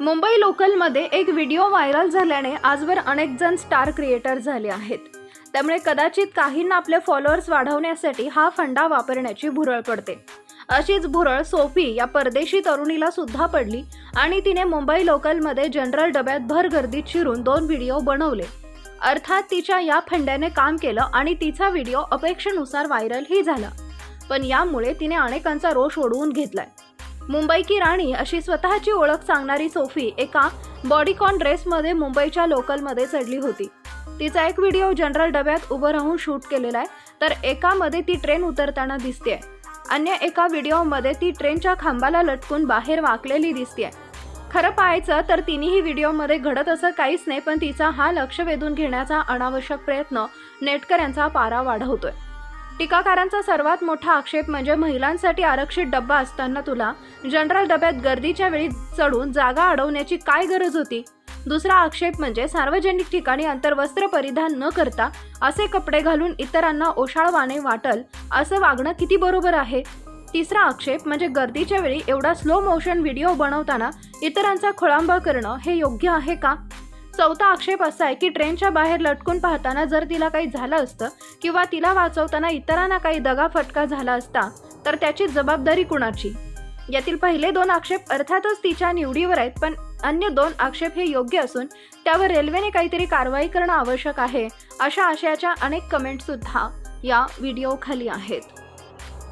मुंबई लोकलमध्ये एक video viral झाल्याने आजवर अनेक जण स्टार क्रिएटर झाले आहेत. त्यामुळे कदाचित काहींना आपले फॉलोअर्स वाढवण्यासाठी हा फंडा वापरण्याची भुरळ पडते. अशीच भुरळ सोफी या परदेशी तरुणीला सुद्धा पडली आणि तिने मुंबई लोकलमध्ये जनरल डब्यात भर गर्दीत शिरून दोन व्हिडिओ बनवले. अर्थात तिच्या या फंड्याने काम केलं आणि तिचा व्हिडिओ अपेक्षेनुसार व्हायरलही झाला. पण यामुळे तिने अनेकांचा रोष ओढवून घेतलाय. मुंबई की राणी अशी स्वतःची ओळख सांगणारी सोफी एका बॉडीकॉन ड्रेसमध्ये मुंबईच्या लोकलमध्ये चढली होती. तिचा एक व्हिडिओ जनरल डब्यात उभं राहून शूट केलेला आहे तर एकामध्ये ती ट्रेन उतरताना दिसते अन्य एका व्हिडिओमध्ये ती ट्रेनच्या खांबाला लटकून बाहेर वाकलेली दिसते खरं पाहायचं तर तिन्ही व्हिडिओमध्ये घडत असं काहीच नाही पण तिचा हा लक्ष वेधून घेण्याचा अनावश्यक प्रयत्न नेटकऱ्यांचा पारा वाढवतोय. टीकाकारांचा सर्वात मोठा आक्षेप म्हणजे महिलांसाठी आरक्षित डब्बा असताना तुला जनरल डब्यात गर्दीच्या वेळी चढून जागा अडवण्याची काय गरज होती? दुसरा आक्षेप म्हणजे सार्वजनिक ठिकाणी अंतर्वस्त्र परिधान न करता असे कपडे घालून इतरांना ओशाळवाणे वाटल असं वागणं किती बरोबर आहे? तिसरा आक्षेप म्हणजे गर्दीच्या वेळी एवढा स्लो मोशन व्हिडिओ बनवताना इतरांचा खोळांबा करणं हे योग्य आहे का? चौथा आक्षेप असा आहे की ट्रेनच्या बाहेर लटकून पाहताना जर तिला काही झालं असतं किंवा तिला वाचवताना इतरांना काही दगा फटका झाला असता तर त्याची जबाबदारी कुणाची? यातील पहिले दोन आक्षेप अर्थातच तिच्या निवडीवर आहेत पण अन्य दोन आक्षेप हे योग्य असून त्यावर रेल्वेने काहीतरी कारवाई करणं आवश्यक आहे अशा आशयाच्या अनेक कमेंट सुद्धा या व्हिडिओ खाली आहेत.